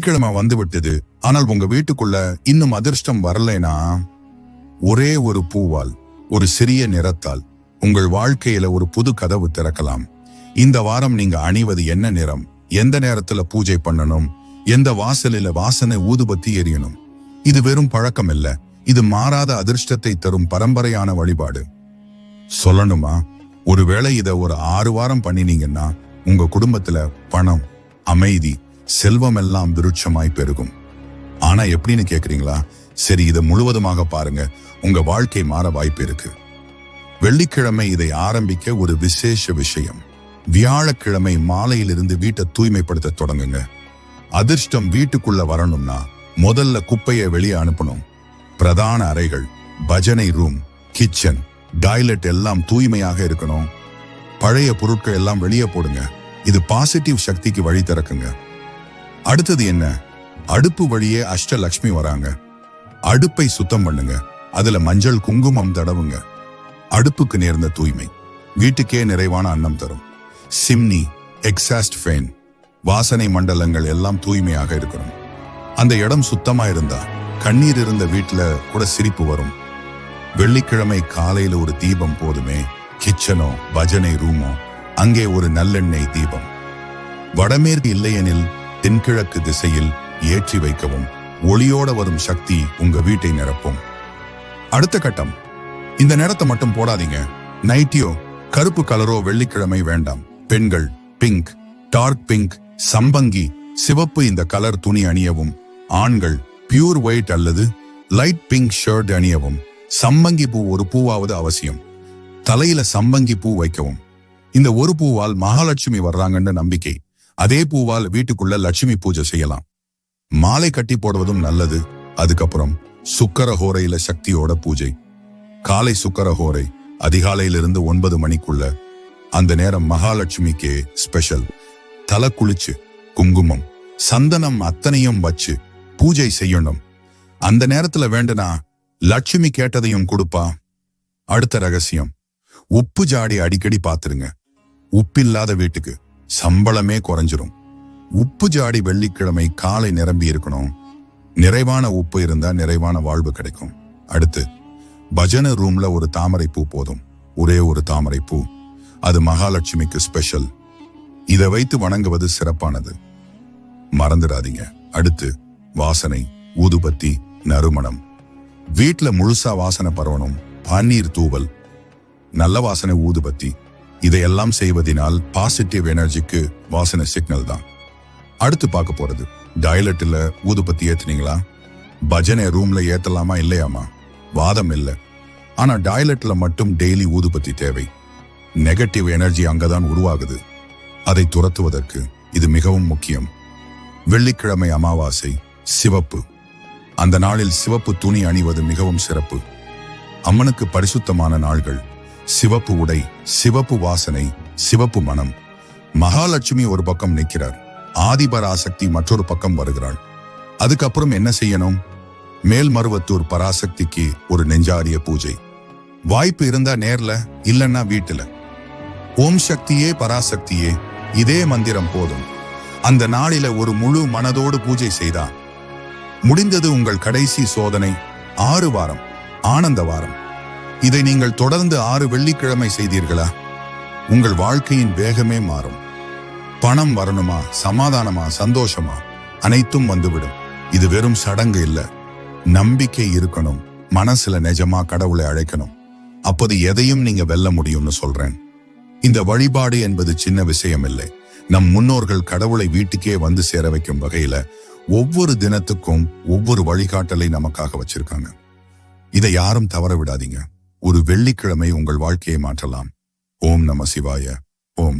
வெள்ளிக்கிழமை வந்து விட்டது ஆனால் உங்க வீட்டுக்குள்ள இன்னும் அதிர்ஷ்டம் வரலைனா ஒரே ஒரு பூவால் ஒரு சிறிய நிறத்தால் உங்கள் வாழ்க்கையில ஒரு புது கதவு திறக்கலாம். இந்த வாரம் நீங்க அணிவது என்ன நிறம்? எந்த நேரத்துல பூஜை பண்ணணும்? எந்த வாசலில வாசனை ஊதுபத்தி எரியணும்? இது வெறும் பழக்கம் இல்ல இது மாறாத அதிர்ஷ்டத்தை தரும் பரம்பரையான வழிபாடு. சொல்லணுமா? ஒருவேளை இத ஒரு ஆறு வாரம் பண்ணினீங்கன்னா உங்க குடும்பத்துல பணம் அமைதி செல்வம் எல்லாம் விருட்சமாய் பெருகும். ஆனா எப்படின்னு கேக்குறீங்களா? சரி இதை முழுவதுமாக பாருங்க. உங்க வாழ்க்கை மாற வாய்ப்பு இருக்கு. வெள்ளிக்கிழமை இதை ஆரம்பிக்க ஒரு விசேஷ விஷயம். வியாழக்கிழமை மாலையிலிருந்து வீட்டை தூய்மைப்படுத்த தொடங்குங்க. அதிர்ஷ்டம் வீட்டுக்குள்ள வரணும்னா முதல்ல குப்பையை வெளியே அனுப்பணும். பிரதான அறைகள் பஜனை ரூம் கிச்சன் டாய்லெட் எல்லாம் தூய்மையாக இருக்கணும். பழைய பொருட்கள் எல்லாம் வெளியே போடுங்க. இது பாசிட்டிவ் சக்திக்கு வழி திறக்குங்க. அடுத்தது என்ன? அடுப்பு வழியே அஷ்டலக்ஷ்மி வராங்க. அடுப்பை சுத்தம் பண்ணுங்க. அதுல மஞ்சள் குங்குமம் தடவுங்க. அடுப்புக்கு நேர்ந்த தூய்மை. வீட்டுக்கே நிறைவான அன்னம் தரும். சிம்னி எக்ஸாஸ்ட் ஃபேன் வாசனை மண்டலங்கள் எல்லாம் தூய்மையாக இருக்கணும். அந்த இடம் சுத்தமா இருந்தா கண்ணீர் இருந்த வீட்டுல கூட சிரிப்பு வரும். வெள்ளிக்கிழமை காலையில ஒரு தீபம் போதுமே. கிச்சனோ பஜனை ரூமோ அங்கே ஒரு நல்லெண்ணெய் தீபம். வடமேற்கு இல்லையெனில் தென்கிழக்கு திசையில் ஏற்றி வைக்கவும். ஒளியோட வரும் சக்தி உங்க வீட்டை நிரப்பும். அடுத்த கட்டம். இந்த நேரத்தை மட்டும் போடாதீங்க. நைட்டியோ கருப்பு கலரோ வெள்ளிக்கிழமை வேண்டாம். பெண்கள் பிங்க் டார்க் பிங்க் சம்பங்கி சிவப்பு இந்த கலர் துணி அணியவும். ஆண்கள் பியூர் ஒயிட் அல்லது லைட் பிங்க் ஷர்ட் அணியவும். சம்பங்கி பூ ஒரு பூவாவது அவசியம். தலையில சம்பங்கி பூ வைக்கவும். இந்த ஒரு பூவால் மகாலட்சுமி வர்றாங்கன்னு நம்பிக்கை. அதே பூவால் வீட்டுக்குள்ள லட்சுமி பூஜை செய்யலாம். மாலை கட்டி போடுவதும் நல்லது. அதுக்கப்புறம் சுக்கர ஹோரையில சக்தியோட பூஜை. காலை சுக்கர ஹோரை அதிகாலையிலிருந்து ஒன்பது மணிக்குள்ள. அந்த நேரம் மகாலட்சுமிக்கே ஸ்பெஷல். தலை குளிச்சு குங்குமம் சந்தனம் அத்தனையும் வச்சு பூஜை செய்யணும். அந்த நேரத்துல வேண்டுனா லட்சுமி கேட்டதையும் கொடுப்பா. அடுத்த ரகசியம் உப்பு ஜாடி அடிக்கடி பாத்துருங்க. உப்பில்லாத வீட்டுக்கு. சம்பளமே குறைஞ்சிரும். உப்பு ஜாடி வெள்ளிக்கிழமை காலை நிரம்பி இருக்கணும். நிறைவான உப்பு இருந்தா நிறைவான வாழ்வு கிடைக்கும். அடுத்து பஜனை ரூம்ல ஒரு தாமரை பூ போதும். ஒரே ஒரு தாமரை பூ. அது மகாலட்சுமிக்கு ஸ்பெஷல் இதை வைத்து வணங்குவது சிறப்பானது. மறந்துடாதீங்க. அடுத்து வாசனை ஊதுபத்தி நறுமணம். வீட்டில் முழுசா வாசனை பரவணும். பன்னீர் தூவல். நல்ல வாசனை ஊதுபத்தி. இதையெல்லாம் செய்வதினால் பாசிட்டிவ் எனர்ஜிக்கு வாசனை சிக்னல் தான். அடுத்து பார்க்க போறது டாய்லெட்ல ஊதுபத்தி ஏத்துனீங்களா? பஜனை ரூம்ல ஏத்தலாமா இல்லையாமா? வாதம் இல்லை. ஆனா டாய்லெட்ல மட்டும் டெய்லி ஊதுபத்தி தேவை. நெகட்டிவ் எனர்ஜி அங்கதான் உருவாகுது. அதை துரத்துவதற்கு இது மிகவும் முக்கியம். வெள்ளிக்கிழமை அமாவாசை சிவப்பு. அந்த நாளில் சிவப்பு துணி அணிவது மிகவும் சிறப்பு. அம்மனுக்கு பரிசுத்தமான நாள்கள். சிவப்பு உடை சிவப்பு வாசனை சிவப்பு மனம். மகாலட்சுமி ஒரு பக்கம் நிற்கிறார். ஆதிபராசக்தி மற்றொரு பக்கம் வருகிறாள். அதுக்கப்புறம் என்ன செய்யணும்? மேல்மருவத்தூர் பராசக்திக்கு ஒரு நெஞ்சாரிய பூஜை. வாய்ப்பு இருந்தா நேர்ல இல்லைன்னா வீட்டுல. ஓம் சக்தியே பராசக்தியே இதே மந்திரம் போதும். அந்த நாளில ஒரு முழு மனதோடு பூஜை செய்தா முடிந்தது உங்கள் கடைசி சோதனை ஆறு வாரம் ஆனந்த வாரம். இதை நீங்கள் தொடர்ந்து ஆறு வெள்ளிக்கிழமை செய்தீர்களா? உங்கள் வாழ்க்கையின் வேகமே மாறும். பணம் வரணுமா சமாதானமா சந்தோஷமா? அனைத்தும் வந்துவிடும். இது வெறும் சடங்கு இல்ல. நம்பிக்கை இருக்கணும். மனசுல நிஜமா கடவுளை அழைக்கணும். அப்போது எதையும் நீங்க வெல்ல முடியும்னு சொல்றேன். இந்த வழிபாடு என்பது சின்ன விஷயம் இல்லை. நம் முன்னோர்கள் கடவுளை வீட்டுக்கே வந்து சேர வைக்கும் வகையில ஒவ்வொரு தினத்துக்கும் ஒவ்வொரு வழிகாட்டலை நமக்காக வச்சிருக்காங்க. இதை யாரும் தவற விடாதீங்க. ஒரு வெள்ளிக்கிழமை உங்கள் வாழ்க்கையை மாற்றலாம். ஓம் நம சிவாய. ஓம்.